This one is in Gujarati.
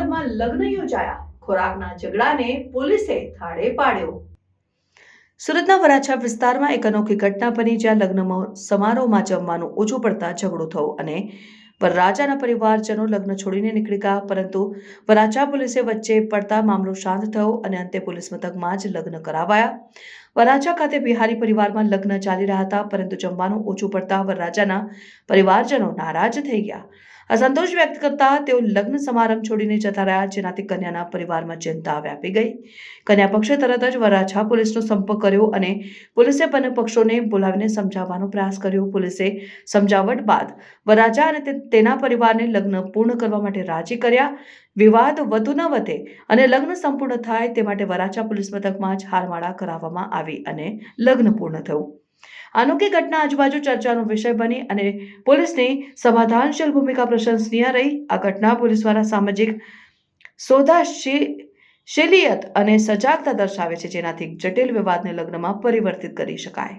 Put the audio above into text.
લગ્ન યોજાયા. ખોરાકના ઝઘડાને પોલીસે થાળે પાડ્યો. સુરતના વરાછા વિસ્તારમાં એક અનોખી ઘટના બની જ્યાં લગ્ન સમારોહમાં જમવાનું ઓછું પડતા ઝઘડો થયો અને વરરાજાના પરિવારજનો લગ્ન છોડીને નીકળી ગયા, પરંતુ વરાછા પોલીસે વચ્ચે પડતા મામલો શાંત થયો અને અંતે પોલીસ મથકમાં જ લગ્ન કરાવાયા. વરાછા ખાતે બિહારી પરિવારમાં લગ્ન ચાલી રહ્યા હતા, પરંતુ જમવાનું ઓછું પડતા વરરાજાના પરિવારજનો નારાજ થઈ ગયા. અસંતોષ વ્યક્ત કરતા તેઓ લગ્ન સમારંભ છોડીને જતા રહ્યા, જેનાથી કન્યાના પરિવારમાં ચિંતા વ્યાપી ગઈ. કન્યા પક્ષે તરત જ વરાછા પોલીસનો સંપર્ક કર્યો અને પોલીસે બંને પક્ષોને બોલાવીને સમજાવવાનો પ્રયાસ કર્યો. પોલીસે સમજાવટ બાદ વરરાજા અને તેના પરિવારને લગ્ન પૂર્ણ કરવા માટે રાજી કર્યા. વિવાદ વધુ ન વધે અને લગ્ન સંપૂર્ણ થાય તે માટે વરાછા પોલીસ મથકમાં જ હારમાળા કરાવવામાં આવી અને લગ્ન પૂર્ણ થયું. અનોખી ઘટના આજુબાજુ ચર્ચાનો વિષય બની અને પોલીસની સમાધાનશીલ ભૂમિકા પ્રશંસનીય રહી. આ ઘટના પોલીસ દ્વારા સામાજિક સોદાશીલિયત અને સજાગતા દર્શાવે છે જેનાથી જટિલ વિવાદને લગ્નમાં પરિવર્તિત કરી શકાય.